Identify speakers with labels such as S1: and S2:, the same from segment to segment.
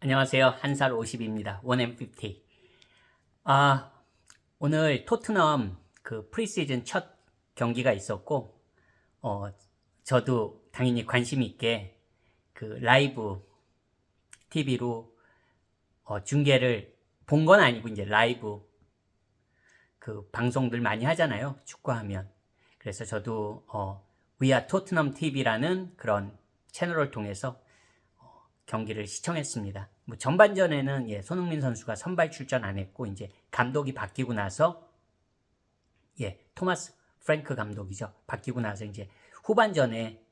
S1: 안녕하세요. 한살 50입니다. 1M50. 아, 오늘 토트넘 그 프리시즌 첫 경기가 있었고, 어, 저도 당연히 관심 있게 그 라이브 TV로 어, 중계를 본 건 아니고 이제 라이브 그 방송들 많이 하잖아요. 축구하면. 그래서 저도 어, 위아 토트넘 TV라는 그런 채널을 통해서 경기를 시청했습니다. 뭐 전반전에는 예, 손흥민 선수가 선발 출전 안 했고 이제 감독이 바뀌고 나서 예, 토마스 프랭크 감독이죠. 바뀌고 나서 이제 후반전에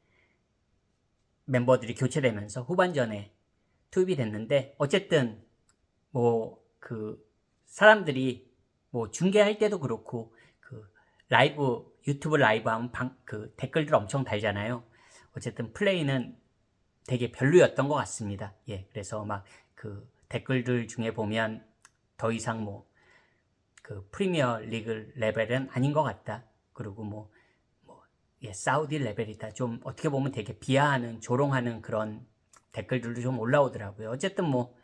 S1: 멤버들이 교체되면서 후반전에 투입이 됐는데 어쨌든 뭐 그 사람들이 뭐 중계할 때도 그렇고 그 라이브 유튜브 라이브 하면 방, 그 댓글들 엄청 달잖아요. 어쨌든 플레이는 되게 별로였던 것 같습니다. 예, 그래서 막 그 댓글들 중에 보면 더 이상 뭐 그 프리미어 리그 레벨은 아닌 것 같다. 그리고 뭐, 뭐, 예, 사우디 레벨이다. 좀 어떻게 보면 되게 비하하는, 조롱하는 그런 댓글들도 좀 올라오더라고요. 어쨌든 뭐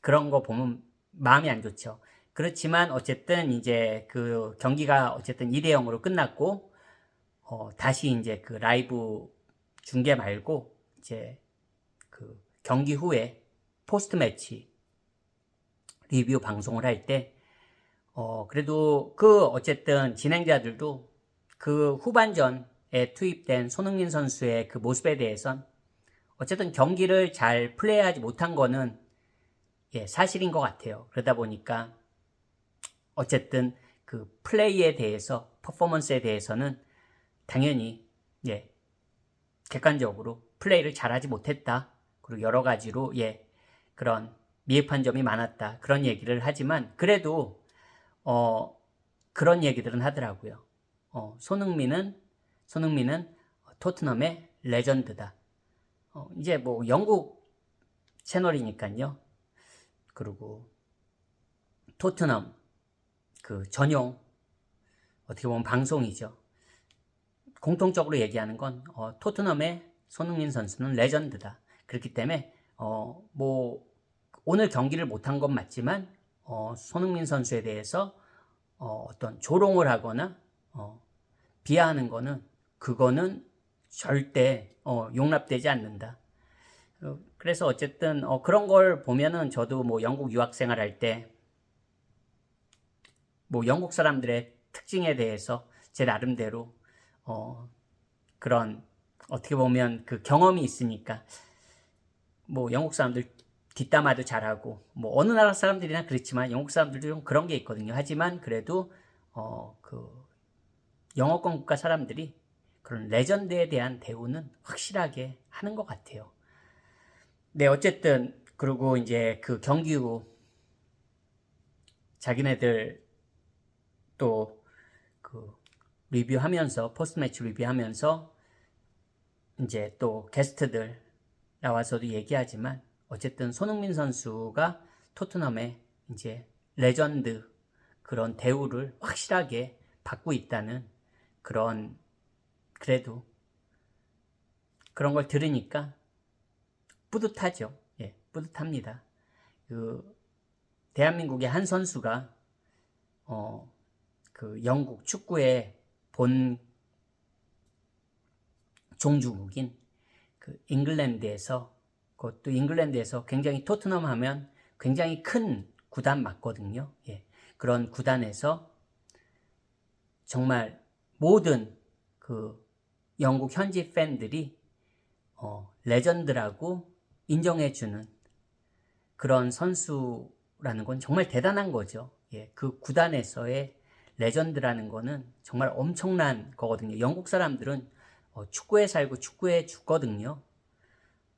S1: 그런 거 보면 마음이 안 좋죠. 그렇지만 어쨌든 이제 그 경기가 어쨌든 2대 0으로 끝났고, 어, 다시 이제 그 라이브 중계 말고 이제 그 경기 후에 포스트 매치 리뷰 방송을 할 때, 어, 그래도 그 어쨌든 진행자들도 그 후반전에 투입된 손흥민 선수의 그 모습에 대해선 어쨌든 경기를 잘 플레이하지 못한 거는 예, 사실인 것 같아요. 그러다 보니까 어쨌든 그 플레이에 대해서, 퍼포먼스에 대해서는 당연히 예, 객관적으로 플레이를 잘하지 못했다. 그리고 여러 가지로 예 그런 미흡한 점이 많았다. 그런 얘기를 하지만 그래도 어 그런 얘기들은 하더라고요. 어 손흥민은 손흥민은 토트넘의 레전드다. 어, 이제 뭐 영국 채널이니까요. 그리고 토트넘 그 전용 어떻게 보면 방송이죠. 공통적으로 얘기하는 건 어, 토트넘의 손흥민 선수는 레전드다. 그렇기 때문에 어, 뭐 오늘 경기를 못한 건 맞지만 어, 손흥민 선수에 대해서 어, 어떤 조롱을 하거나 어, 비하하는 거는 그거는 절대 어, 용납되지 않는다. 어, 그래서 어쨌든 어, 그런 걸 보면은 저도 뭐 영국 유학 생활할 때 뭐 영국 사람들의 특징에 대해서 제 나름대로 어, 그런 어떻게 보면 그 경험이 있으니까 뭐 영국 사람들 뒷담화도 잘하고 뭐 어느 나라 사람들이나 그렇지만 영국 사람들도 좀 그런 게 있거든요. 하지만 그래도 어 그 영어권 국가 사람들이 그런 레전드에 대한 대우는 확실하게 하는 것 같아요. 네, 어쨌든 그리고 이제 그 경기 후 자기네들 또 그 리뷰하면서 포스트 매치 리뷰하면서 이제 또 게스트들 나와서도 얘기하지만 어쨌든 손흥민 선수가 토트넘의 이제 레전드 그런 대우를 확실하게 받고 있다는 그런 그래도 그런 걸 들으니까 뿌듯하죠. 예, 뿌듯합니다. 그 대한민국의 한 선수가 어 그 영국 축구의 본 종주국인 그 잉글랜드에서 그것도 잉글랜드에서 굉장히 토트넘 하면 굉장히 큰 구단 맞거든요. 예. 그런 구단에서 정말 모든 그 영국 현지 팬들이 어, 레전드라고 인정해주는 그런 선수라는 건 정말 대단한 거죠. 예, 그 구단에서의 레전드라는 거는 정말 엄청난 거거든요. 영국 사람들은 어, 축구에 살고 축구에 죽거든요.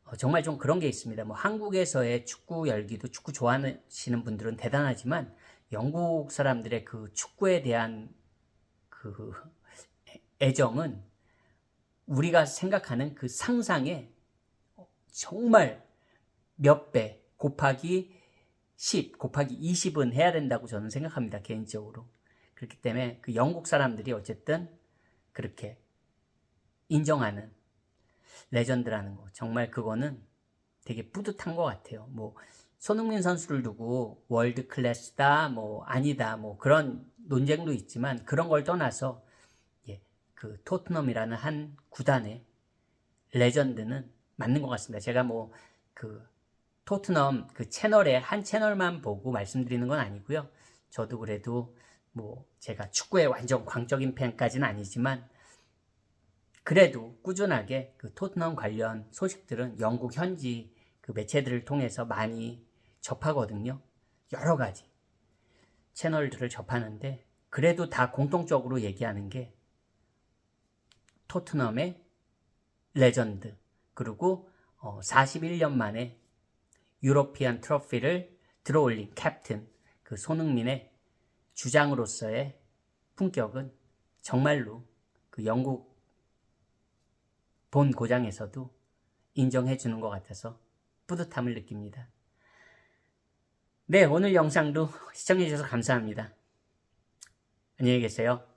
S1: 어, 정말 좀 그런 게 있습니다. 뭐 한국에서의 축구 열기도 축구 좋아하시는 분들은 대단하지만 영국 사람들의 그 축구에 대한 그 애정은 우리가 생각하는 그 상상에 정말 몇 배 곱하기 10 곱하기 20은 해야 된다고 저는 생각합니다. 개인적으로. 그렇기 때문에 그 영국 사람들이 어쨌든 그렇게 인정하는 레전드라는 거. 정말 그거는 되게 뿌듯한 것 같아요. 뭐 손흥민 선수를 두고 월드 클래스다, 뭐 아니다, 뭐 그런 논쟁도 있지만 그런 걸 떠나서 예, 그 토트넘이라는 한 구단의 레전드는 맞는 것 같습니다. 제가 뭐 그 토트넘 그 채널에 한 채널만 보고 말씀드리는 건 아니고요. 저도 그래도 뭐 제가 축구의 완전 광적인 팬까지는 아니지만 그래도 꾸준하게 그 토트넘 관련 소식들은 영국 현지 그 매체들을 통해서 많이 접하거든요. 여러 가지 채널들을 접하는데 그래도 다 공통적으로 얘기하는 게 토트넘의 레전드 그리고 어, 41년 만에 유로피안 트로피를 들어올린 캡틴 그 손흥민의 주장으로서의 품격은 정말로 그 영국 본 고장에서도 인정해 주는 것 같아서 뿌듯함을 느낍니다. 네, 오늘 영상도 시청해 주셔서 감사합니다. 안녕히 계세요.